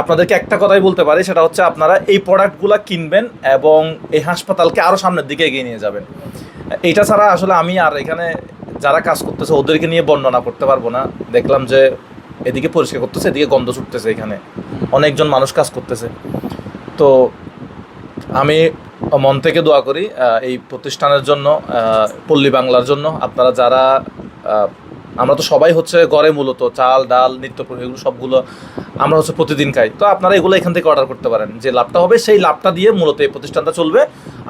আপনাদেরকে একটা কথাই বলতে পারি, সেটা হচ্ছে আপনারা এই প্রোডাক্টগুলো কিনবেন এবং এই হাসপাতালকে আরও সামনের দিকে এগিয়ে নিয়ে যাবেন। এটা ছাড়া আসলে আমি আর এখানে যারা কাজ করতেছে, ওদেরকে নিয়ে বর্ণনা করতে পারব না। দেখলাম যে এদিকে পরিষ্কার করতেছে, এদিকে গন্ধ ছুটতেছে এখানে। অনেকজন মানুষ কাজ করতেছে। তো আমি মন থেকে দোয়া করি এই প্রতিষ্ঠানের জন্য পল্লী বাংলার জন্য। আপনারা যারা আমরা তো সবাই হচ্ছে ঘরে মূলত চাল, ডাল, নিত্য এগুলো সবগুলো আমরা হচ্ছে প্রতিদিন খাই। তো আপনারা এগুলো এখান থেকে অর্ডার করতে পারেন। যে লাভটা হবে সেই লাভটা দিয়ে মূলত এই প্রতিষ্ঠানটা চলবে।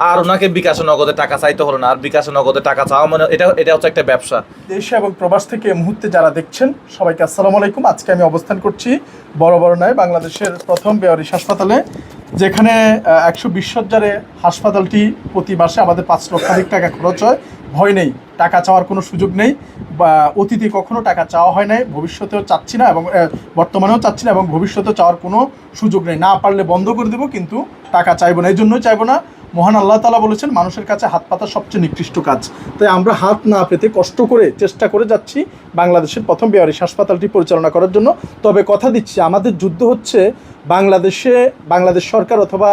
আর ওনাকে বিকাশে নগদে টাকা চাইতে হলো না। আর বিকাশে নগদে টাকা চাওয়া মানে এটা এটা হচ্ছে একটা ব্যবসা। দেশে এবং প্রবাস থেকে এই মুহূর্তে যারা দেখছেন, সবাইকে আসসালামু আলাইকুম। আজকে আমি অবস্থান করছি বড় বড় নয় বাংলাদেশের প্রথম বেয়ারিশ হাসপাতালে, যেখানে একশো বিশ হাসপাতালটি প্রতি মাসে আমাদের পাঁচ লক্ষাধিক টাকা খরচ হয়। ভয় নেই, টাকা চাওয়ার কোনো সুযোগ নেই, বা অতীতে কখনো টাকা চাওয়া হয় নাই, ভবিষ্যতেও চাচ্ছি না এবং বর্তমানেও চাচ্ছি না এবং ভবিষ্যতেও চাওয়ার কোনো সুযোগ নেই। না পারলে বন্ধ করে দেবো, কিন্তু টাকা চাইব না এই জন্যই চাইব না। মহান আল্লাহ তালা বলেছেন, মানুষের কাছে হাত পাতা সবচেয়ে নিকৃষ্ট কাজ। তাই আমরা হাত না পেতে কষ্ট করে চেষ্টা করে যাচ্ছি বাংলাদেশের প্রথম বেয়ারিশ হাসপাতালটি পরিচালনা করার জন্য। তবে কথা দিচ্ছি, আমাদের যুদ্ধ হচ্ছে বাংলাদেশে, বাংলাদেশ সরকার অথবা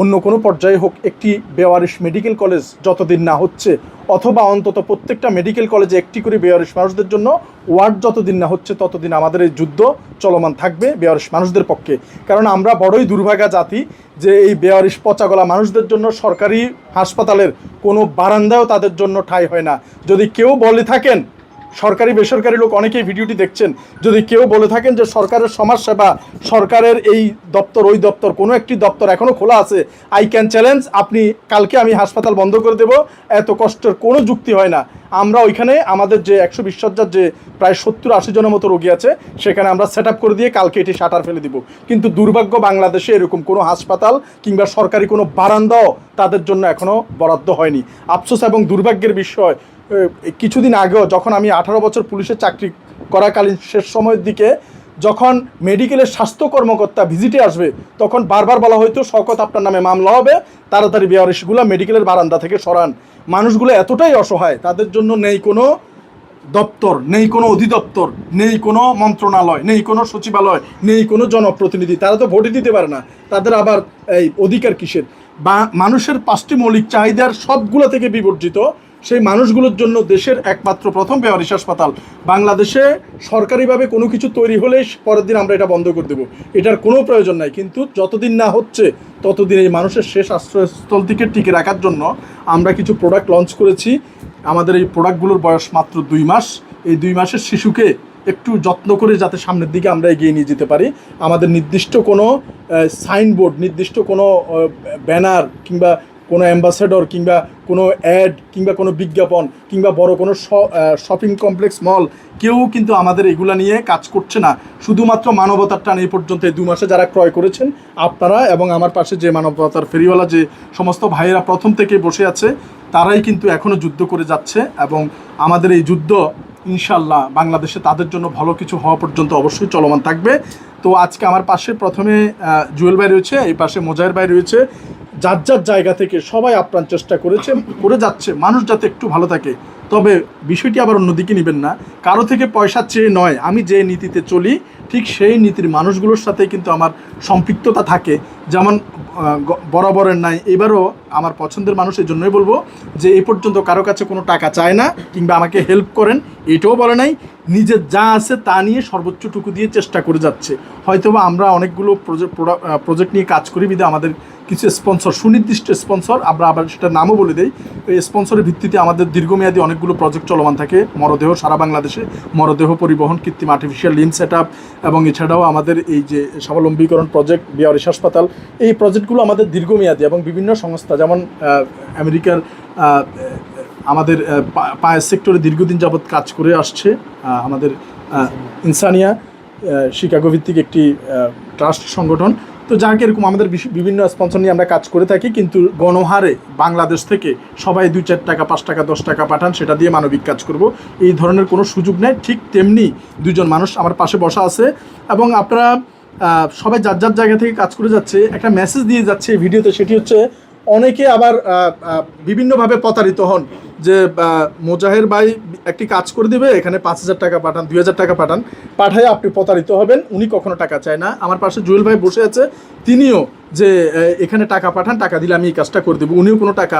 অন্য কোনো পর্যায়ে হোক, একটি বেওয়ারিশ মেডিকেল কলেজ যতদিন না হচ্ছে, অথবা অন্তত প্রত্যেকটা মেডিকেল কলেজে একটি করে বেওয়ারিশ মানুষদের জন্য ওয়ার্ড যতদিন না হচ্ছে, ততদিন আমাদের এই যুদ্ধ চলমান থাকবে বেওয়ারিশ মানুষদের পক্ষে। কারণ আমরা বড়ই দুর্ভাগা জাতি যে এই বেওয়ারিশ পচাগলা মানুষদের জন্য সরকারি হাসপাতালের কোনো বারান্দায়ও তাদের জন্য ঠাঁই হয় না। যদি কেউ বলে থাকেন সরকারি, বেসরকারি লোক অনেকেই ভিডিওটি দেখছেন। যদি কেউ বলে থাকেন যে সরকারের সমাজসেবা, সরকারের এই দপ্তর, ওই দপ্তর, কোনো একটি দপ্তর এখনও খোলা আছে আই ক্যান চ্যালেঞ্জ আপনি কালকে আমি হাসপাতাল বন্ধ করে দেব, এত কষ্টের কোনো যুক্তি হয় না। আমরা ওইখানে আমাদের যে একশো বিশ সজ্জার যে প্রায় সত্তর, আশি জনের মতো রোগী আছে, সেখানে আমরা সেট করে দিয়ে কালকে এটি শাটার ফেলে দিব। কিন্তু দুর্ভাগ্য বাংলাদেশে এরকম কোনো হাসপাতাল কিংবা সরকারি কোনো বারান্দাও তাদের জন্য এখনও বরাদ্দ হয়নি। আফসোস এবং দুর্ভাগ্যের বিষয় কিছুদিন আগেও যখন আমি আঠারো বছর পুলিশের চাকরি করাকালীন শেষ সময়ের দিকে যখন মেডিকেলের স্বাস্থ্য কর্মকর্তা ভিজিটে আসবে, তখন বারবার বলা হয়তো শকত আপনার নামে মামলা হবে, তাড়াতাড়ি বেয়ারিশগুলো মেডিকেলের বারান্দা থেকে সরান। মানুষগুলো এতটাই অসহায়, তাদের জন্য নেই কোনো দপ্তর, নেই কোনো অধিদপ্তর, নেই কোনো মন্ত্রণালয়, নেই কোনো সচিবালয়, নেই কোনো জনপ্রতিনিধি, তারা তো ভোটই দিতে পারে না। তাদের আবার এই অধিকার কিসের? বা, মানুষের পাঁচটি মৌলিক চাহিদার সবগুলো থেকে বিবর্জিত সেই মানুষগুলোর জন্য দেশের একমাত্র প্রথম বেওয়ারিশ হাসপাতাল। বাংলাদেশে সরকারিভাবে কোনো কিছু তৈরি হলে পরের দিন আমরা এটা বন্ধ করে দেবো। এটার কোনো প্রয়োজন নাই। কিন্তু যতদিন না হচ্ছে, ততদিন এই মানুষের শেষ আশ্রয়স্থল থেকে টিকে রাখার জন্য আমরা কিছু প্রোডাক্ট লঞ্চ করেছি। আমাদের এই প্রোডাক্টগুলোর বয়স মাত্র দুই মাস। এই দুই মাসের শিশুকে একটু যত্ন করে যাতে সামনের দিকে আমরা এগিয়ে নিয়ে যেতে পারি। আমাদের নির্দিষ্ট কোনো সাইনবোর্ড নির্দিষ্ট কোনো ব্যানার কিংবা কোনো অ্যাম্বাসেডর কিংবা কোনো অ্যাড কিংবা কোনো বিজ্ঞাপন কিংবা বড় কোনো শপিং কমপ্লেক্স মল, কেউ কিন্তু আমাদের এগুলা নিয়ে কাজ করছে না। শুধুমাত্র মানবতার টান এই পর্যন্ত, এই দু মাসে যারা ক্রয় করেছেন, আপনারা এবং আমার পাশে যে মানবতার ফেরিওয়ালা, যে সমস্ত ভাইয়েরা প্রথম থেকে বসে আছে, তারাই কিন্তু এখনও যুদ্ধ করে যাচ্ছে এবং আমাদের এই যুদ্ধ, ইনশাল্লাহ বাংলাদেশে তাদের জন্য ভালো কিছু হওয়া পর্যন্ত অবশ্যই চলমান থাকবে। তো আজকে আমার পাশে প্রথমে জুয়েল ভাই রয়েছে, এই পাশে মোজাহের ভাই রয়েছে। যার যার জায়গা থেকে সবাই আপ্রাণ চেষ্টা করেছে, করে যাচ্ছে, মানুষ যাতে একটু ভালো থাকে। তবে বিষয়টি আবার অন্যদিকে নেবেন না। কারও থেকে পয়সা চেয়ে নয়, আমি যে নীতিতে চলি, ঠিক সেই নীতির মানুষগুলোর সাথে কিন্তু আমার সম্পৃক্ততা থাকে। যেমন বরাবরের নাই, এবারও আমার পছন্দের মানুষ এই জন্যই বলব যে এই পর্যন্ত কারও কাছে কোনো টাকা চায় না, কিংবা আমাকে হেল্প করেন, এটাও বলে নাই। নিজের যা আছে তা নিয়ে সর্বোচ্চটুকু দিয়ে চেষ্টা করে যাচ্ছে। হয়তোবা আমরা অনেকগুলো প্রজেক্ট প্রজেক্ট নিয়ে কাজ করি, বিধে আমাদের কিছু স্পন্সর সুনির্দিষ্ট স্পন্সর আমরা আবার সেটা নামও বলে দেই। এই স্পন্সরের ভিত্তিতে আমাদের দীর্ঘমেয়াদী অনেকগুলো প্রজেক্ট চলমান থাকে। মরদেহ, সারা বাংলাদেশে মরদেহ পরিবহন, কৃত্রিম আর্টিফিশিয়াল লিম সেট এবং এছাড়াও আমাদের এই যে স্বাবলম্বীকরণ প্রজেক্ট বিহারিশ হাসপাতাল এই প্রজেক্টগুলো আমাদের দীর্ঘমেয়াদী এবং বিভিন্ন সংস্থা, যেমন আমেরিকার আমাদের পায়ের সেক্টরে দীর্ঘদিন যাবৎ কাজ করে আসছে আমাদের ইনসানিয়া শিকাগো ভিত্তিক একটি ট্রাস্ট সংগঠন। তো যাকে, এরকম আমাদের বিভিন্ন স্পন্সর নিয়ে আমরা কাজ করে থাকি, কিন্তু গণহারে বাংলাদেশ থেকে সবাই দুই চার টাকা, পাঁচ টাকা, দশ টাকা পাঠান, সেটা দিয়ে মানবিক কাজ করব। এই ধরনের কোনো সুযোগ নেই, ঠিক তেমনি দুজন মানুষ আমার পাশে বসা আছে। এবং আপনারা সবাই যার যার জায়গা থেকে কাজ করে যাচ্ছে, একটা মেসেজ দিয়ে যাচ্ছে ভিডিওতে সেটি হচ্ছে অনেকে আবার বিভিন্নভাবে প্রতারিত হন যে মোজাহের ভাই একটি কাজ করে দিবে, এখানে পাঁচ হাজার টাকা পাঠান, দুই হাজার টাকা পাঠান, পাঠায় আপনি প্রতারিত হবেন, উনি কখনো টাকা চায় না। আমার পাশে জুয়েল ভাই বসে আছে, তিনিও যে এখানে টাকা পাঠান, টাকা দিলে আমি এই কাজটা করে দেবো। উনিও কোনো টাকা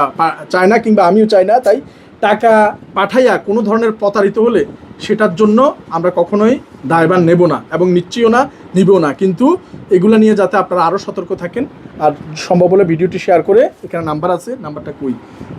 চায় না কিংবা আমিও চাই না, তাই টাকা পাঠাইয়া কোনো ধরনের প্রতারিত হলে সেটার জন্য আমরা কখনোই দায়ভার নেব না এবং নিশ্চয়ও না, নিবও না। কিন্তু এগুলো নিয়ে যাতে আপনারা আরও সতর্ক থাকেন, আর সম্ভব হলে ভিডিওটি শেয়ার করে, এখানে নাম্বার আছে, নাম্বারটা কই?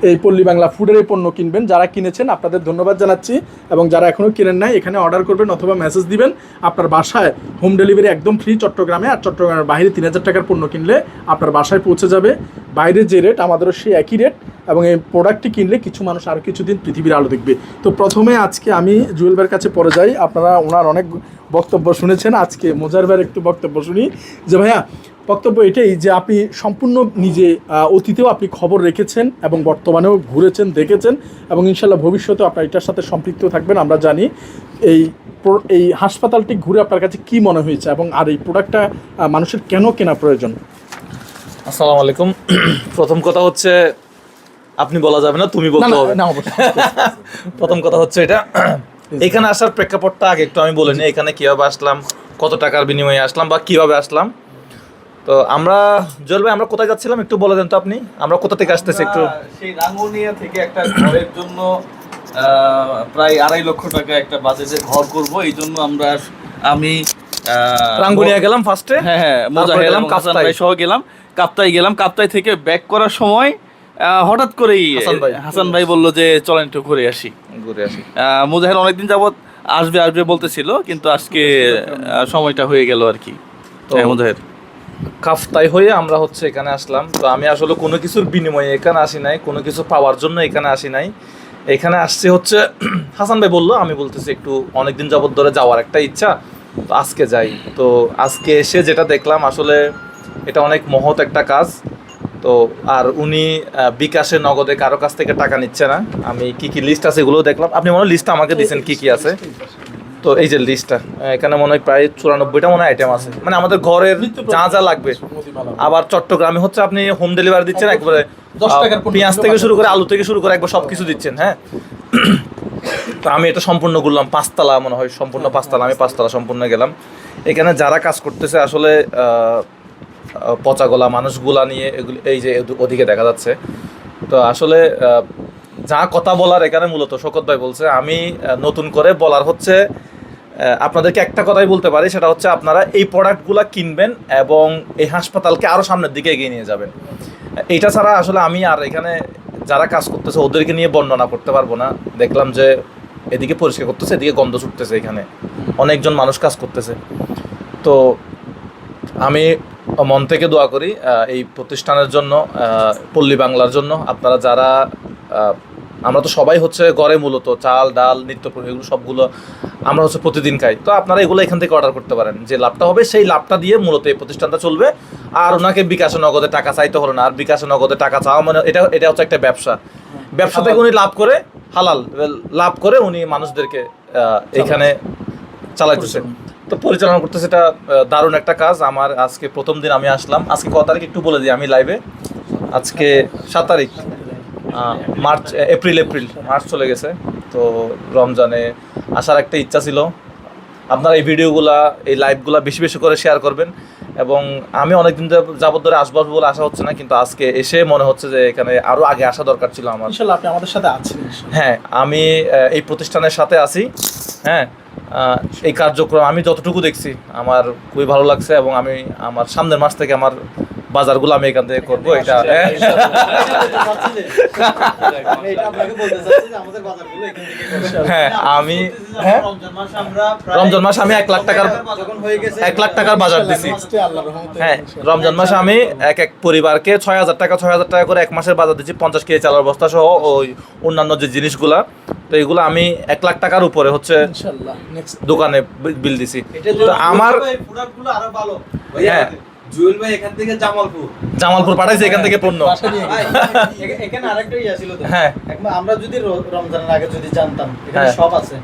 এই পল্লী বাংলা ফুডের এই পণ্য কিনবেন, যারা কিনেছেন আপনাদের ধন্যবাদ জানাচ্ছি, এবং যারা এখনও কিনেন নাই, এখানে অর্ডার করবেন অথবা মেসেজ দিবেন, আপনার বাসায় হোম ডেলিভারি একদম ফ্রি চট্টগ্রামে, আর চট্টগ্রামের বাইরে তিন হাজার টাকার পণ্য কিনলে আপনার বাসায় পৌঁছে যাবে। বাইরে যে রেট, আমাদেরও সেই একই রেট, এবং এই প্রোডাক্টটি কিনলে কিছু মানুষ আরও কিছুদিন পৃথিবীর আলো দেখবে। তো প্রথমে আজকে আমি জুয়েল ভাইয়ের কাছে পরে যাই। আপনারা ওনার অনেক বক্তব্য শুনেছেন। আজকে মোজার ভাইয়ের একটু বক্তব্য শুনি। যে ভাইয়া বক্তব্য এটাই যে আপনি সম্পূর্ণ নিজে অতীতেও আপনি খবর রেখেছেন এবং বর্তমানেও ঘুরেছেন দেখেছেন এবং ইনশাল্লাহ ভবিষ্যতেও আপনার এটার সাথে সম্পৃক্ত থাকবেন। আমরা জানি এই এই হাসপাতালটি ঘুরে আপনার কাছে কি মনে হয়েছে এবং আর এই প্রোডাক্টটা মানুষের কেন কেনা প্রয়োজন? আসসালামু আলাইকুম। প্রথম কথা হচ্ছে আপনি বলা যাবে না তুমি বলতে হবে। না প্রথম কথা হচ্ছে এটা। এখানে আসার প্রেক্ষাপটটা আগে একটু আমি বলে নিই এখানে কীভাবে আসলাম কত টাকার বিনিময়ে আসলাম বা কীভাবে আসলাম। তো আমরা জল ভাই আমরা কোথায় যাচ্ছিলাম একটু বলে দেন তো আপনি। আমরা কোথা থেকে আসতেছি একটু? সেই রাঙ্গুনিয়া থেকে একটা ঘরের জন্য প্রায় আড়াই লক্ষ টাকা একটা বাজেটে ঘর করব। এই জন্য আমরা আমি রাঙ্গুনিয়া গেলাম ফার্স্টে হ্যাঁ হ্যাঁ মোজাহের গেলাম কাপ্তাই। সহ গেলাম। কাপ্তাই গেলাম কাপ্তাই থেকে ব্যাক করার সময় হঠাৎ করেই হাসান ভাই। হাসান ভাই বলল যে চলেন একটু ঘুরে আসি। ঘুরে আসি। মুজাহের অনেকদিন যাবত আসবে আসবে বলতেছিল কিন্তু আজকে সময়টা হয়ে গেল আর কি। তো- হ্যাঁ, মুজাহের। কাফতাই হয়ে আমরা হচ্ছে এখানে আসলাম। তো আমি আসলে কোনো কিছুর বিনিময়ে এখানে আসি নাই কোনো কিছু পাওয়ার জন্য এখানে আসি নাই। এখানে আসছে হচ্ছে হাসান ভাই বলল আমি বলতেছি একটু অনেকদিন যাবত ধরে যাওয়ার একটা ইচ্ছা তো আজকে যাই। তো আজকে এসে যেটা দেখলাম আসলে এটা অনেক মহৎ একটা কাজ। তো আর উনি বিকাশে নগদে কারও কাছ থেকে টাকা নিচ্ছে না। আমি কি কি লিস্ট আছে এগুলো দেখলাম। আপনি মনে লিস্টটা আমাকে দিয়েছেন কি কি আছে? তো এই যে লিস্টটা এখানে মনে হয় প্রায় চুরানব্বইটা মনে হয় আইটেম আছে। মানে আমাদের ঘরের যা যা লাগবে। আবার চট্টগ্রামে হচ্ছে আপনি হোম ডেলিভারি দিচ্ছেন একবারে দশ টাকার পণ্য পেঁয়াজ থেকে শুরু করে আলু থেকে শুরু করে একবার সব কিছু দিচ্ছেন হ্যাঁ? তো আমি এটা সম্পূর্ণ করলাম পাঁচতলা মনে হয় সম্পূর্ণ পাঁচতলা আমি পাঁচতলা। সম্পূর্ণ গেলাম। এখানে যারা কাজ করতেছে আসলে পচা গলা মানুষগুলা নিয়ে এগুলি এই যে ওদিকে দেখা যাচ্ছে। তো আসলে যা কথা বলার এখানে মূলত শকত ভাই বলছে, আমি নতুন করে বলার হচ্ছে আপনাদেরকে একটা কথাই বলতে পারি, সেটা হচ্ছে আপনারা এই প্রোডাক্টগুলো কিনবেন এবং এই হাসপাতালকে আরও সামনের দিকে এগিয়ে নিয়ে যাবেন। এটা ছাড়া আসলে আমি আর এখানে যারা কাজ করতেছে, ওদেরকে নিয়ে বর্ণনা করতে পারব না। দেখলাম যে এদিকে পরিষ্কার করতেছে, এদিকে গন্ধ ছুটতেছে এখানে। অনেকজন মানুষ কাজ করতেছে। তো আমি মন থেকে দোয়া করি এই প্রতিষ্ঠানের জন্য পল্লী বাংলার জন্য। আপনারা যারা আমরা তো সবাই হচ্ছে ঘরে মূলত চাল ডাল নিত্য এগুলো সবগুলো আমরা হচ্ছে প্রতিদিন খাই। তো আপনারা এগুলো এখান থেকে অর্ডার করতে পারেন। যে লাভটা হবে সেই লাভটা দিয়ে মূলত এই প্রতিষ্ঠানটা চলবে। আর ওনাকে বিকাশে নগদে টাকা চাইতে হলো না। আর বিকাশে নগদে টাকা চাওয়া মানে এটা এটা হচ্ছে একটা ব্যবসা। ব্যবসা থেকে উনি লাভ করে হালাল লাভ করে উনি মানুষদেরকে এখানে চালাইতেছে। তো পরিচালনা করতেছে এটা দারুণ একটা কাজ। আমার আজকে প্রথম দিন আমি আসলাম। আজকে ক তারিখ একটু বলে দিই আমি লাইভে আজকে সাত তারিখ মার্চ এপ্রিল এপ্রিল মার্চ চলে গেছে। তো রমজানে আসার একটা ইচ্ছা ছিল। আপনারা এই ভিডিওগুলা এই লাইভগুলা বেশি বেশি করে শেয়ার করবেন। এবং আমি অনেকদিন যাব- যাবত ধরে আসব আসব বলে আসা হচ্ছে না কিন্তু আজকে এসে মনে হচ্ছে যে এখানে আরও আগে আসা দরকার ছিল আমার। আপনি আমাদের সাথে আছেন হ্যাঁ আমি এই প্রতিষ্ঠানের সাথে আছি। হ্যাঁ এই কার্যক্রম আমি যতটুকু দেখছি আমার খুবই ভালো লাগছে এবং আমি আমার সামনের মাস থেকে আমার বাজারগুলো আমি এখান থেকে করব এটা হ্যাঁ। হ্যাঁ আমি হ্যাঁ? রমজান মাসে আমি এক লাখ টাকার এক লাখ টাকার বাজার দিছি হ্যাঁ রমজান মাসে আমি এক এক পরিবারকে ছয় হাজার টাকা ছয় হাজার টাকা করে এক মাসের বাজার দিচ্ছি পঞ্চাশ কেজি চালার বস্তা সহ ওই অন্যান্য যে জিনিসগুলা তো এগুলো আমি এক লাখ টাকার উপরে হচ্ছে দোকানে বিল দিছি। তো আমার হ্যাঁ। জুয়েল ভাই এখান থেকে জামালপুর। জামালপুর পাঠাইছি এখান থেকে পণ্য। এ- এখানে আরেকটা ইয়া ছিল হ্যাঁ। আমরা যদি রমজানের আগে যদি জানতাম এখানে হ্যাঁ। সব আছে।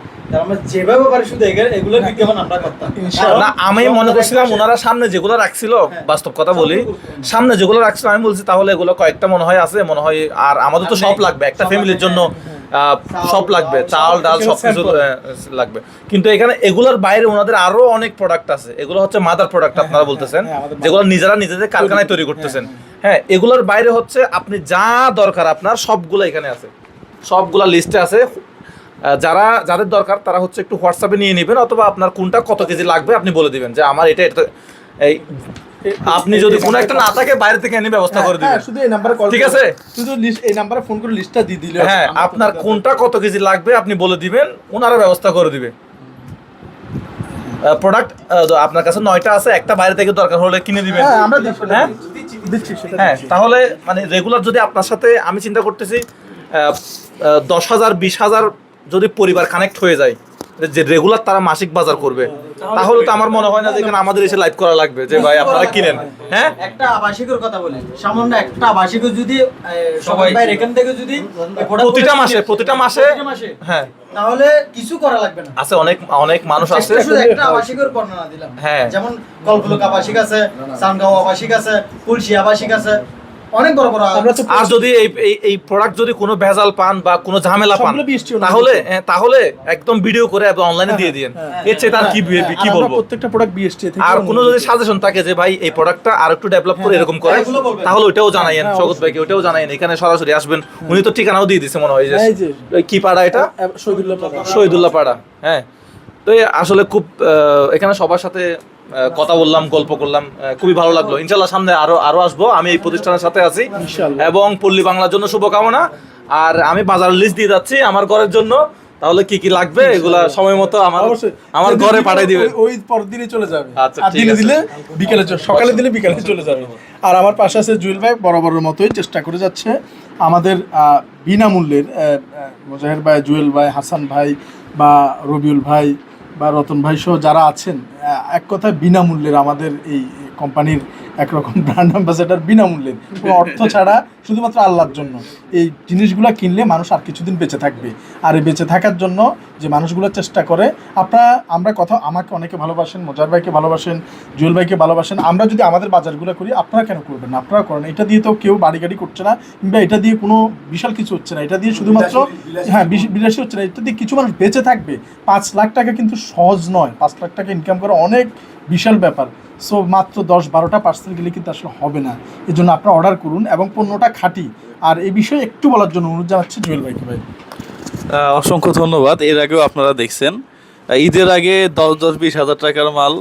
যেভাবে শুধু এগুলো- এগুলোর বিজ্ঞাপন আমরা করতাম। ইনশাআল্লাহ। না আমি মনে করছিলাম ওনারা সামনে যেগুলো রাখছিল বাস্তব কথা বলি সামনে যেগুলো রাখছিল। আমি বলছি তাহলে এগুলো কয়েকটা মনে হয় আছে মনে হয় আর আমাদের তো সব লাগবে একটা ফ্যামিলির জন্য সব লাগবে চাল ডাল সব কিছু লাগবে। কিন্তু এখানে এগুলোর বাইরে ওনাদের আরও অনেক প্রোডাক্ট আছে। এগুলো হচ্ছে মাদার প্রোডাক্ট আপনারা বলতেছেন হ্যাঁ, যেগুলো নিজেরা নিজেদের কারখানায় তৈরি করতেছেন। হ্যাঁ এগুলোর বাইরে হচ্ছে আপনি যা দরকার আপনার সবগুলো এখানে আছে। সবগুলা লিস্টে আছে। যারা যাদের দরকার তারা হচ্ছে একটু হোয়াটসঅ্যাপে নিয়ে নেবেন অথবা আপনার কোনটা কত কেজি লাগবে আপনি বলে দিবেন যে আমার এটা এটা এই আপনি যদি কোনো একটা না থাকে বাইরে থেকে এনে ব্যবস্থা করে হ্যাঁ, দিবেন। শুধু এই নাম্বারে কল ঠিক আছে? শুধু এই নাম্বারে ফোন করে লিস্টটা দিয়ে দিলে হ্যাঁ আপনার কোনটা কত কেজি লাগবে আপনি বলে দিবেন ওনারা ব্যবস্থা করে দিবে। প্রোডাক্ট আপনার কাছে নয়টা আছে একটা বাইরে থেকে দরকার হলে কিনে দিবেন। হ্যাঁ হ্যাঁ? হ্যাঁ তাহলে মানে রেগুলার যদি আপনার সাথে আমি চিন্তা করতেছি দশ হাজার বিশ হাজার যদি পরিবার কানেক্ট হয়ে যায় যে রেগুলার তারা মাসিক বাজার করবে তাহলে তো আমার মনে হয় না যে এখানে আমাদের এসে লাইভ করা লাগবে যে ভাই আপনারা কিনেন। হ্যাঁ? একটা আবাসিকের কথা বলি। সামান্য একটা আবাসিক যদি সবাই এখান থেকে যদি প্রতিটা মাসে প্রতিটা মাসে? হ্যাঁ। তাহলে কিছু করা লাগবে না। আছে অনেক অনেক মানুষ আছে। শুধু একটা আবাসিকের বর্ণনা দিলাম। হ্যাঁ। যেমন কল্পলোক আবাসিক আছে সানগাঁও আবাসিক আছে পুলসি আবাসিক আছে। অনেক বড় বড় আমরা তো আর যদি এই এই প্রোডাক্ট যদি কোনো ভেজাল পান বা কোনো ঝামেলা পান তাহলে হ্যাঁ, তাহলে একদম ভিডিও করে এবং অনলাইনে দিয়ে দিন এর চেয়ে তার কি হ্যাঁ, কি বলব? প্রত্যেকটা প্রোডাক্ট বিএসটি থেকে আর কোনো যদি সাজেশন থাকে যে ভাই এই প্রোডাক্টটা আর একটু ডেভেলপ করে এরকম করে হ্যাঁ। তাহলে ওটাও জানাইয়েন হ্যাঁ, স্বগত ভাইকে ওটাও জানাইয়েন। এখানে সরাসরি আসবেন। উনি তো ঠিকানাও দিয়ে দিছে মনে হয় যে এই যে। ওই কি পাড়া এটা? শহীদুল্লাহ পাড়া। শহীদুল্লাহ পাড়া হ্যাঁ। তো আসলে খুব আহ, এখানে সবার সাথে কথা বললাম গল্প করলাম খুবই ভালো লাগল। ইনশাল্লাহ সামনে আরও আরও আসব। আমি এই প্রতিষ্ঠানের সাথে আছি। এবং পল্লী বাংলার জন্য শুভকামনা। আর আমি বাজার লিস্ট দিয়ে যাচ্ছি আমার ঘরের জন্য। তাহলে কি কি লাগবে? এগুলা সময় মতো আমার অবশ্যই। আমার ঘরে পাঠিয়ে দিবে। ওই- ওই পর দিনে চলে যাবে। আচ্ছা, ঠিক দিনে আছে। দিলে বিকেলে চলে- সকালে দিলে বিকেলে চলে যাবে। আর আমার পাশে আছে জুয়েল ভাই বরাবরের মতোই চেষ্টা করে যাচ্ছে। আমাদের বিনামূল্যের মোজাহের ভাই জুয়েল ভাই হাসান ভাই বা রবিউল ভাই বা রতন ভাই সহ যারা আছেন এক কথায় বিনামূল্যের আমাদের এই কোম্পানির একরকম ব্র্যান্ড অ্যাম্বাসেডার বিনামূল্যের কোনো অর্থ ছাড়া শুধুমাত্র আল্লাহর জন্য। এই জিনিসগুলো কিনলে মানুষ আর কিছুদিন বেঁচে থাকবে। আর এই বেঁচে থাকার জন্য যে মানুষগুলো চেষ্টা করে আপনারা আমরা কথা আমাকে অনেকে ভালোবাসেন মোজার ভাইকে ভালোবাসেন জুয়েল ভাইকে ভালোবাসেন আমরা যদি আমাদের বাজারগুলো করি আপনারা কেন করবেন না? আপনারা করেন এটা দিয়ে তো কেউ বাড়ি গাড়ি করছে না কিংবা এটা দিয়ে কোনো বিশাল কিছু হচ্ছে না। এটা দিয়ে শুধুমাত্র হ্যাঁ বিলাসী হচ্ছে না। এটা দিয়ে কিছু মানুষ বেঁচে থাকবে। পাঁচ লাখ টাকা কিন্তু সহজ নয়। পাঁচ লাখ টাকা ইনকাম করা অনেক বিশাল ব্যাপার। সো মাত্র দশ বারোটা পার্সেল গেলে কিন্তু আসলে হবে না। এই জন্য আপনারা অর্ডার করুন এবং পণ্যটা খাঁটি। আর এই বিষয়ে একটু বলার জন্য অনুরোধ জানাচ্ছি জুয়েল ভাইকে ভাই। অসংখ্য ধন্যবাদ। এর আগেও আপনারা দেখছেন। ঈদের আগে দশ দশ, বিশ হাজার টাকার মাল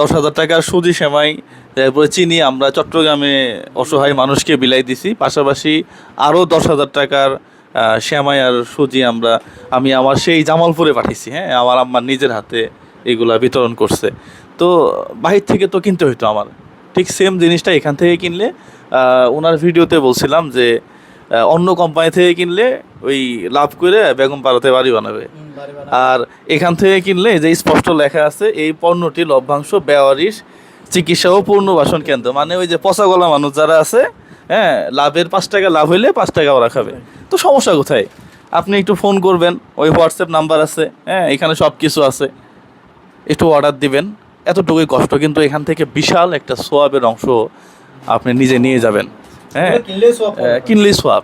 দশ হাজার টাকার সুজি সেমাই, তারপরে চিনি আমরা চট্টগ্রামে অসহায় মানুষকে বিলাই দিছি। পাশাপাশি আরও দশ হাজার টাকার শ্যামাই আর সুজি আমরা, আমি আমার সেই জামালপুরে পাঠিয়েছি হ্যাঁ? আমার আম্মার নিজের হাতে এগুলা বিতরণ করছে। তো বাহির থেকে তো কিনতে হইতো আমার। ঠিক সেম জিনিসটা এখান থেকে কিনলে ওনার ভিডিওতে বলছিলাম যে অন্য কোম্পানি থেকে কিনলে ওই লাভ করে বেগম পাড়াতে বাড়ি বানাবে। আর এখান থেকে কিনলে যে স্পষ্ট লেখা আছে এই পণ্যটি লভ্যাংশ বেওয়ারিশ চিকিৎসা ও পুনর্বাসন কেন্দ্র। মানে ওই যে পচা গলা মানুষ যারা আছে হ্যাঁ লাভের পাঁচ টাকা লাভ হইলে পাঁচ টাকা ওরা খাবে তো সমস্যা কোথায়? আপনি একটু ফোন করবেন ওই হোয়াটসঅ্যাপ নাম্বার আছে হ্যাঁ এখানে সব কিছু আছে। একটু অর্ডার দিবেন। এতটুকুই কষ্ট কিন্তু এখান থেকে বিশাল একটা সোয়াবের অংশ আপনি নিজে নিয়ে যাবেন। হ্যাঁ? কিনলে সোয়াব।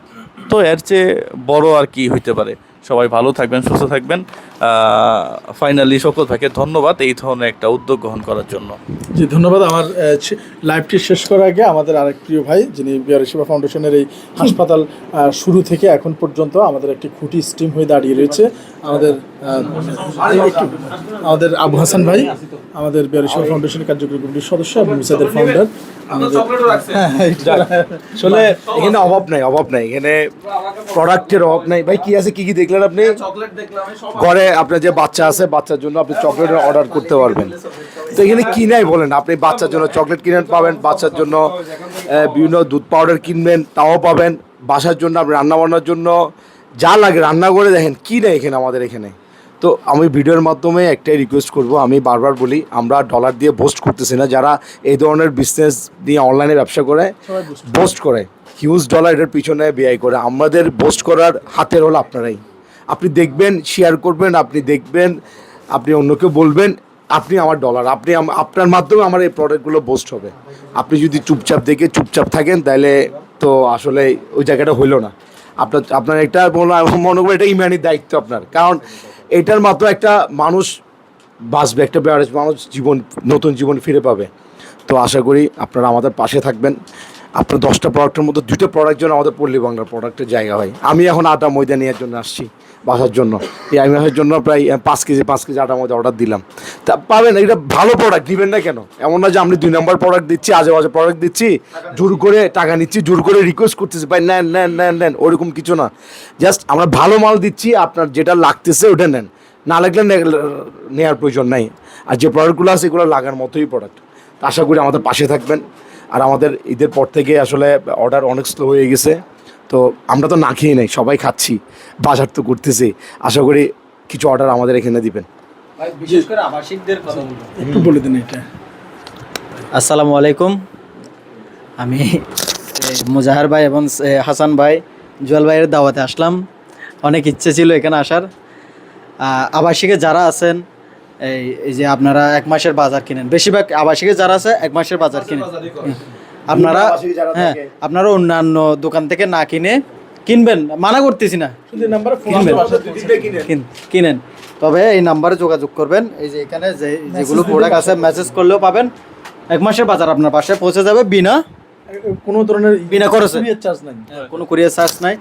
তো এর চেয়ে বড় আর কি হইতে পারে? সবাই ভালো থাকবেন সুস্থ থাকবেন। ফাইনালি শকত ভাইকে ধন্যবাদ এই ধরনের একটা উদ্যোগ গ্রহণ করার জন্য। জি ধন্যবাদ। আমার লাইভটি শেষ করার আগে আমাদের আরেক প্রিয় ভাই যিনি বিহারি সেবা ফাউন্ডেশনের এই হাসপাতাল শুরু থেকে এখন পর্যন্ত আমাদের একটি খুঁটি স্টিম হয়ে দাঁড়িয়ে রয়েছে। আমাদের আমাদের আবু হাসান ভাই আমাদের বিহারি সেবা ফাউন্ডেশনের কার্যকরী কমিটির সদস্য এবং মিসাদের ফাউন্ডার হ্যাঁ হ্যাঁ, আসলে এখানে অভাব নাই অভাব নাই। এখানে প্রোডাক্টের অভাব নাই। ভাই কি আছে কি কি দেখলেন আপনি? দেখলাম আমি সব ঘরে আপনার যে বাচ্চা আছে বাচ্চার জন্য আপনি চকলেটের অর্ডার করতে পারবেন। তো এখানে কি নাই বলেন আপনি বাচ্চার জন্য চকলেট কিনেন পাবেন বাচ্চার জন্য বিভিন্ন দুধ পাউডার কিনবেন তাও পাবেন বাসার জন্য আপনি রান্না বান্নার জন্য যা লাগে রান্না করে দেখেন কি নেই এখানে আমাদের এখানে? তো আমি ভিডিওর মাধ্যমে একটাই রিকোয়েস্ট করব আমি বারবার বলি আমরা ডলার দিয়ে বোস্ট করতেছি না যারা এই ধরনের বিজনেস দিয়ে অনলাইনে ব্যবসা করে বোস্ট করে। হিউজ ডলার এটার পিছনে ব্যয় করে। আমাদের বোস্ট করার হাতের হলো আপনারাই। আপনি দেখবেন শেয়ার করবেন, আপনি দেখবেন, আপনি অন্যকে বলবেন, আপনি আমার ডলার আপনি আপনার মাধ্যমে আমার এই প্রোডাক্টগুলো বোস্ট হবে। আপনি যদি চুপচাপ দেখে চুপচাপ থাকেন, তাহলে তো আসলে ওই জায়গাটা হইল না। আপনার আপনার একটা মনে- করি এটা ইমানি দায়িত্ব আপনার। কারণ এটার মাধ্যমে একটা মানুষ বাঁচবে, একটা বেয়ারেজ মানুষ জীবন, নতুন জীবন ফিরে পাবে। তো আশা করি আপনারা আমাদের পাশে থাকবেন। আপনার দশটা প্রোডাক্টের মধ্যে দুটো প্রোডাক্ট জন্য আমাদের পল্লী বাংলার প্রোডাক্টের জায়গা হয়। আমি এখন আটা ময়দা নেওয়ার জন্য আসছি। বাসার জন্য। এই আমি আসার জন্য প্রায় পাঁচ কেজি পাঁচ কেজি আটার মধ্যে অর্ডার দিলাম। তা পাবেন, এটা ভালো প্রোডাক্ট দিবেন না কেন? এমন না যে আমি দুই নম্বর প্রোডাক্ট দিচ্ছি, আজে বাজে প্রোডাক্ট দিচ্ছি, জোর করে টাকা নিচ্ছি, জোর করে রিকোয়েস্ট করতেছি, ভাই, নেন নেন নেন নেন, ওরকম কিছু না। জাস্ট আমরা ভালো মাল দিচ্ছি, আপনার যেটা লাগতেছে ওটা নেন। না লাগলে নেওয়ার প্রয়োজন নাই। আর যে প্রোডাক্টগুলো আছে, এগুলো লাগার মতোই প্রোডাক্ট আশা করি আমাদের পাশে থাকবেন। আর আমাদের ঈদের পর থেকে আসলে অর্ডার অনেক স্লো হয়ে গেছে। তো আমরা তো না খেয়ে নেই সবাই খাচ্ছি বাজার তো করতেছি। আশা করি কিছু অর্ডার আমাদের এখানে দিবেন। বিশেষ করে আবাসিকদের কথা একটু বলে দিন এটা। আসসালামু আলাইকুম। আমি মুজাহার ভাই এবং হাসান ভাই জুয়েল ভাইয়ের দাওয়াতে আসলাম। অনেক ইচ্ছে ছিল এখানে আসার। আবাসিকে যারা আছেন এই এই যে আপনারা এক মাসের বাজার কিনেন। বেশিরভাগ আবাসিকে যারা আছে এক মাসের বাজার কিনেন। আপনারা হ্যাঁ আপনারা অন্যান্য দোকান থেকে না কিনে কিনবেন। মানা করতেছি না। কিনেন। তবে এই নাম্বারে যোগাযোগ করবেন। এই যে এখানে যে যেগুলো প্রোডাক্ট আছে মেসেজ করলেও পাবেন। এক মাসের বাজার আপনার পাশে পৌঁছে যাবে বিনা কোনো ধরনের বিনা খরচে। চার্জ নাই। কোনো কুরিয়ার চার্জ নাই।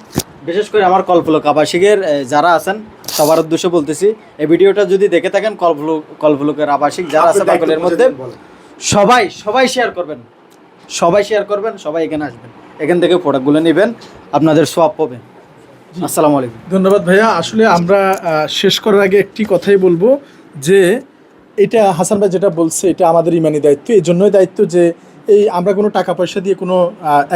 বিশেষ করে আমার কল্পলোক আবাসিকের যারা আছেন সবার উদ্দেশ্যে বলতেছি এই ভিডিওটা যদি দেখে থাকেন কল্পলোক কল্পলোকের আবাসিক যারা আছে বাকলের মধ্যে সবাই সবাই শেয়ার করবেন। সবাই শেয়ার করবেন সবাই এখানে আসবেন। এখান থেকে প্রোডাক্টগুলো নেবেন আপনাদের সোয়াব পাবে আসসালামু আলাইকুম। ধন্যবাদ ভাইয়া। আসলে আমরা শেষ করার আগে একটি কথাই বলব যে এটা হাসান ভাই যেটা বলছে এটা আমাদের ইমানি দায়িত্ব। এই জন্যই দায়িত্ব যে এই আমরা কোনো টাকা পয়সা দিয়ে কোনো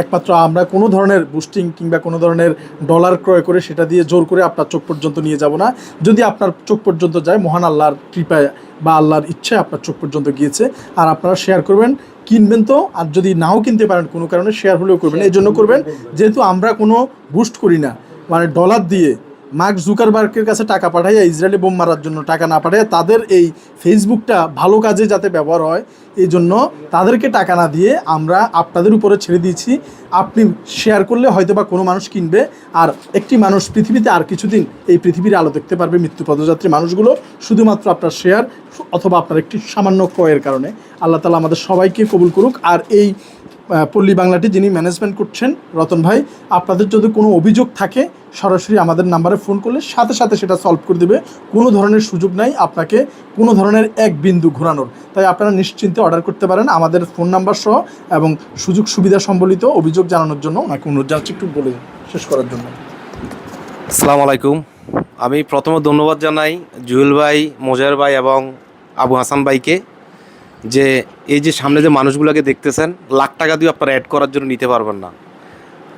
একমাত্র আমরা কোনো ধরনের বুস্টিং কিংবা কোনো ধরনের ডলার ক্রয় করে সেটা দিয়ে জোর করে আপনার চোখ পর্যন্ত নিয়ে যাব না। যদি আপনার চোখ পর্যন্ত যায় মহান আল্লাহর কৃপায় বা আল্লাহর ইচ্ছায় আপনার চোখ পর্যন্ত গিয়েছে আর আপনারা শেয়ার করবেন কিনবেন তো আর যদি নাও কিনতে পারেন কোনো কারণে শেয়ার হলেও করবেন এই জন্য করবেন যেহেতু আমরা কোনো বুস্ট করি না মানে ডলার দিয়ে মার্ক জুকারবার্গের কাছে টাকা পাঠাইয়া ইসরায়েলে বোম মারার জন্য টাকা না পাঠাইয়া তাদের এই ফেসবুকটা ভালো কাজে যাতে ব্যবহার হয়, এই জন্য তাদেরকে টাকা না দিয়ে আমরা আপনাদের উপরে ছেড়ে দিয়েছি। আপনি শেয়ার করলে হয়তো বা কোনো মানুষ কিনবে, আর একটি মানুষ পৃথিবীতে আর কিছুদিন এই পৃথিবীর আলো দেখতে পারবে মৃত্যু পদযাত্রী মানুষগুলো, শুধুমাত্র আপনার শেয়ার অথবা আপনার একটি সামান্য ক্রয়ের কারণে। আল্লাহ তালা আমাদের সবাইকে কবুল করুক, আর এই পল্লী বাংলাটি যিনি ম্যানেজমেন্ট করছেন, রতন ভাই, আপনাদের যদি কোনো অভিযোগ থাকে, সরাসরি আমাদের নাম্বারে ফোন করলে সাথে সাথে সেটা সলভ করে দেবে। কোনো ধরনের সুযোগ নাই আপনাকে কোনো ধরনের এক বিন্দু ঘোরানোর। তাই আপনারা নিশ্চিন্তে অর্ডার করতে পারেন আমাদের ফোন নাম্বার সহ এবং সুযোগ সুবিধা সম্বলিত অভিযোগ জানানোর জন্য। ওনাকে অনুরোধ জানাচ্ছি, একটু বলে শেষ করার জন্য। আসসালামু আলাইকুম। আমি প্রথমে ধন্যবাদ জানাই জুয়েল ভাই মোজার ভাই এবং আবু হাসান ভাইকে। যে এই যে সামনে যে মানুষগুলোকে দেখতেছেন, লাখ টাকা দিয়ে আপনারা অ্যাড করার জন্য নিতে পারবেন না।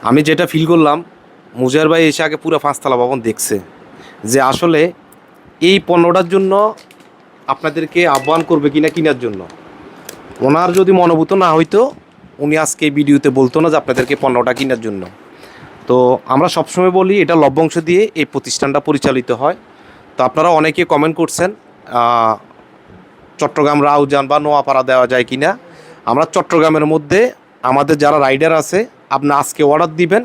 আমি যেটা ফিল করলাম মুজার ভাই এসে আগে পুরো পাঁচতলা ভবন দেখছে যে আসলে এই পণ্যটার জন্য আপনাদেরকে আহ্বান করবে কিনা কেনার জন্য। ওনার যদি মনোভূত না হইতো, উনি আজকে ভিডিওতে বলতো না যে আপনাদেরকে পণ্যটা কেনার জন্য। তো আমরা সবসময় বলি, এটা লভ্যাংশ দিয়ে এই প্রতিষ্ঠানটা পরিচালিত হয়। তো আপনারা অনেকে কমেন্ট করছেন চট্টগ্রাম রাউজান বা নোয়াপাড়া দেওয়া যায় কি না আমরা চট্টগ্রামের মধ্যে আমাদের যারা রাইডার আছে আপনি আজকে অর্ডার দিবেন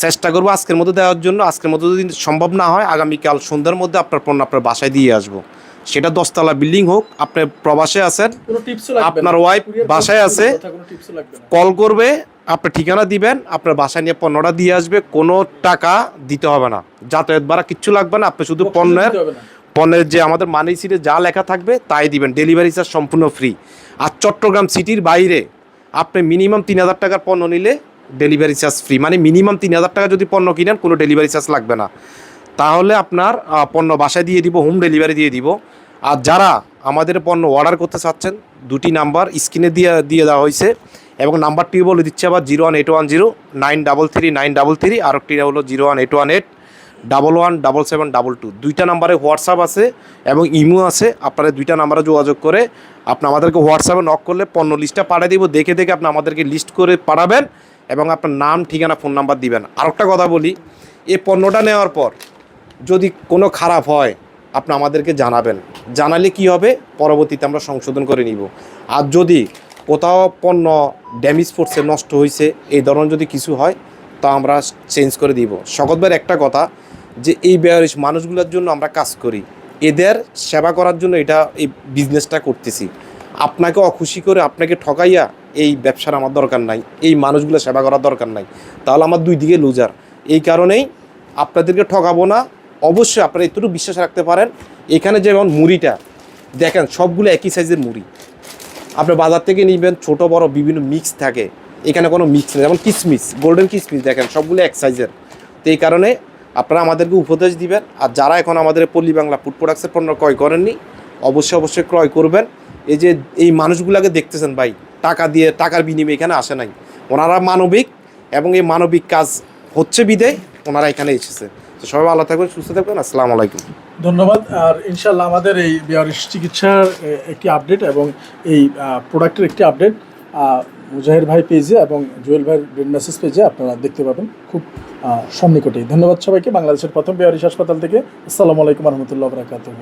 চেষ্টা করব আজকের মধ্যে দেওয়ার জন্য আজকের মধ্যে যদি সম্ভব না হয় আগামীকাল সন্ধ্যার মধ্যে আপনার পণ্য আপনার বাসায় দিয়ে আসব সেটা দশতলা বিল্ডিং হোক আপনি প্রবাসে আছেন আপনার ওয়াইফ বাসায় আছে? কল করবে আপনার ঠিকানা দিবেন আপনার বাসায় নিয়ে পণ্যটা দিয়ে আসবে কোনো টাকা দিতে হবে না যাতায়াত ভাড়া কিচ্ছু লাগবে না আপনি শুধু পণ্যের। পণ্যের যে আমাদের মানি সিটে যা লেখা থাকবে, তাই দিবেন। ডেলিভারি চার্জ সম্পূর্ণ ফ্রি আর চট্টগ্রাম সিটির বাইরে আপনি মিনিমাম তিন হাজার টাকার পণ্য নিলে ডেলিভারি চার্জ ফ্রি মানে মিনিমাম তিন হাজার টাকা যদি পণ্য কিনেন, কোনো ডেলিভারি চার্জ লাগবে না। তাহলে আপনার পণ্য বাসায় দিয়ে দিব হোম ডেলিভারি দিয়ে দিব। আর যারা আমাদের পণ্য অর্ডার করতে চাচ্ছেন, দুটি নাম্বার স্ক্রিনে দিয়ে দিয়ে দেওয়া হয়েছে। এবং নাম্বারটি বলে দিচ্ছে আবার zero one eight one zero nine double three nine double three আর একটি হলো zero one eight one eight double one double seven double two দুইটা নাম্বারে হোয়াটসঅ্যাপ আছে এবং ইমো আছে। আপনারা দুইটা নাম্বারে যোগাযোগ করে আপনি আমাদেরকে হোয়াটসঅ্যাপে নক করলে পণ্য লিস্টটা পাঠিয়ে দিব। দেখে দেখে আপনি আমাদেরকে লিস্ট করে পাঠাবেন এবং আপনার নাম, ঠিকানা ফোন নাম্বার দিবেন। আর একটা কথা বলি, এই পণ্যটা নেওয়ার পর যদি কোনো খারাপ হয়, আপনি আমাদেরকে জানাবেন। জানালে কি হবে? পরবর্তীতে আমরা সংশোধন করে নিব। আর যদি কোথাও পণ্য ড্যামেজ পড়ছে, নষ্ট হয়েছে এই ধরনের যদি কিছু হয় তা আমরা চেঞ্জ করে দিব। শকতবার একটা কথা যে এই বেয়ারিশ মানুষগুলোর জন্য আমরা কাজ করি। এদের সেবা করার জন্য এটা এই বিজনেসটা করতেছি। আপনাকে অখুশি করে আপনাকে ঠকাইয়া এই ব্যবসার আমার দরকার নাই, এই মানুষগুলো সেবা করার দরকার নাই। তাহলে আমার দুই দিকে লুজার এই কারণেই আপনাদেরকে ঠকাবো না। অবশ্যই আপনারা একটু বিশ্বাস রাখতে পারেন। এখানে যেমন মুড়িটা, দেখেন সবগুলো একই সাইজের মুড়ি। আপনি বাজার থেকে নিবেন, ছোট, বড়, বিভিন্ন মিক্স থাকে। এখানে কোনো মিক্স নেই। যেমন কিসমিস গোল্ডেন কিসমিস দেখেন, সবগুলো এক সাইজের তো এই কারণে আপনারা আমাদেরকে উপদেশ দিবেন। আর যারা এখন আমাদের পল্লী বাংলা ফুড প্রোডাক্টসের পণ্য ক্রয় করেননি, অবশ্যই অবশ্যই ক্রয় করবেন। এই যে, এই মানুষগুলোকে দেখতেছেন ভাই, টাকা দিয়ে, টাকার বিনিময়ে এখানে আসে নাই। ওনারা মানবিক এবং এই মানবিক কাজ হচ্ছে বিদায়, ওনারা এখানে এসেছে। তো সবাই ভালো থাকবেন, সুস্থ থাকবেন, আসসালামু আলাইকুম। ধন্যবাদ। আর ইনশাল্লাহ আমাদের এই বিহারিশ চিকিৎসার একটি আপডেট এবং এই প্রোডাক্টের একটি আপডেট মুজাহির ভাই পেজে এবং জুয়েল ভাইয়ের ব্রেন মেসেজ পেজে আপনারা দেখতে পাবেন খুব সন্নিকটেই ধন্যবাদ সবাইকে। বাংলাদেশের প্রথম বিহারিস হাসপাতাল থেকে আসসালামু আলাইকুম রহমতুল্লাহ বরাকাতুহ।